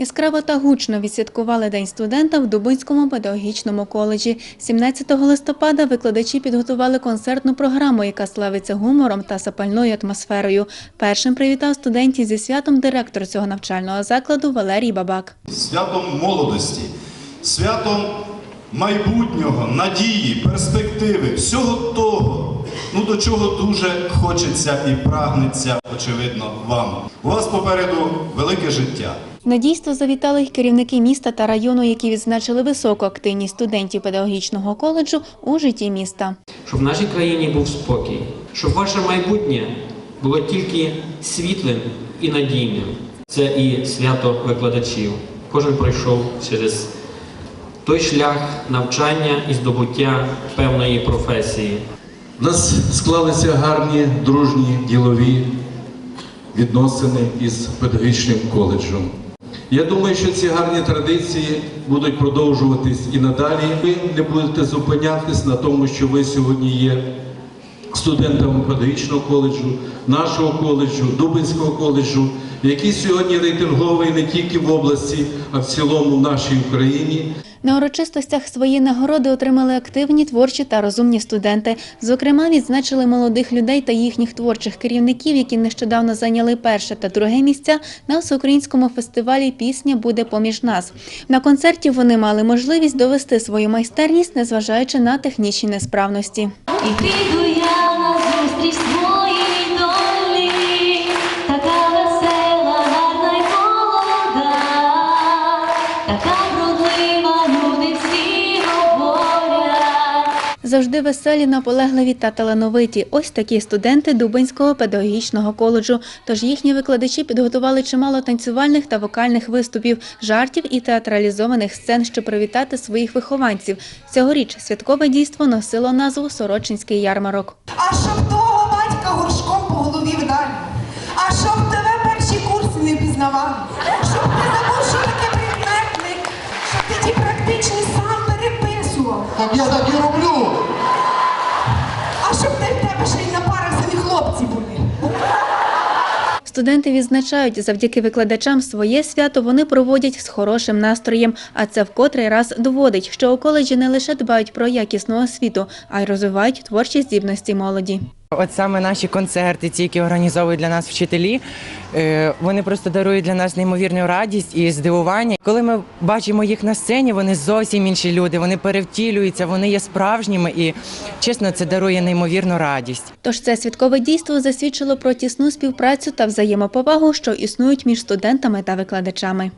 Яскраво та гучно відсвяткували День студента в Дубинському педагогічному коледжі. 17 листопада викладачі підготували концертну програму, яка славиться гумором та запальною атмосферою. Першим привітав студентів зі святом директор цього навчального закладу Валерій Бабак. святом молодості, святом майбутнього, надії, перспективи, всього того, ну до чого дуже хочеться і прагнеться, очевидно, вам. У вас попереду велике життя. На дійство завітали й керівники міста та району, які відзначили високу активність студентів педагогічного коледжу у житті міста. щоб в нашій країні був спокій, щоб ваше майбутнє було тільки світлим і надійним. Це і свято викладачів. Кожен пройшов через той шлях навчання і здобуття певної професії. У нас склалися гарні, дружні, ділові відносини із педагогічним коледжем. Я думаю, що ці гарні традиції будуть продовжуватись і надалі. Ви не будете зупинятись на тому, що ви сьогодні є студентами педагогічного коледжу, нашого коледжу, Дубинського коледжу, який сьогодні рейтинговий не тільки в області, а в цілому в нашій Україні. На урочистостях свої нагороди отримали активні, творчі та розумні студенти. Зокрема, відзначили молодих людей та їхніх творчих керівників, які нещодавно зайняли перше та друге місця на всеукраїнському фестивалі Пісня буде поміж нас. На концерті вони мали можливість довести свою майстерність, незважаючи на технічні несправності. І піду я на зустріч Завжди веселі, наполегливі та талановиті. Ось такі студенти Дубинського педагогічного коледжу. Тож їхні викладачі підготували чимало танцювальних та вокальних виступів, жартів і театралізованих сцен, щоб привітати своїх вихованців. Цьогоріч святкове дійство носило назву Сорочинський ярмарок. А щоб твого батька горшком по голові вдарив, а щоб тебе перші курси не пізнавали, щоб ти забув, що таке прикметник, щоб ти ті практичні сам переписував, Так я так і роблю. Студенти відзначають, завдяки викладачам своє свято вони проводять з хорошим настроєм, а це вкотрий раз доводить, що у коледжі не лише дбають про якісну освіту, а й розвивають творчі здібності молоді. От саме наші концерти, ті, які організовують для нас вчителі, е, вони просто дарують для нас неймовірну радість і здивування. Коли ми бачимо їх на сцені, вони зовсім інші люди, вони перевтілюються, вони є справжніми і чесно, це дарує неймовірну радість. Тож це святкове дійство засвідчило про тісну співпрацю та взаємоповагу, що існують між студентами та викладачами.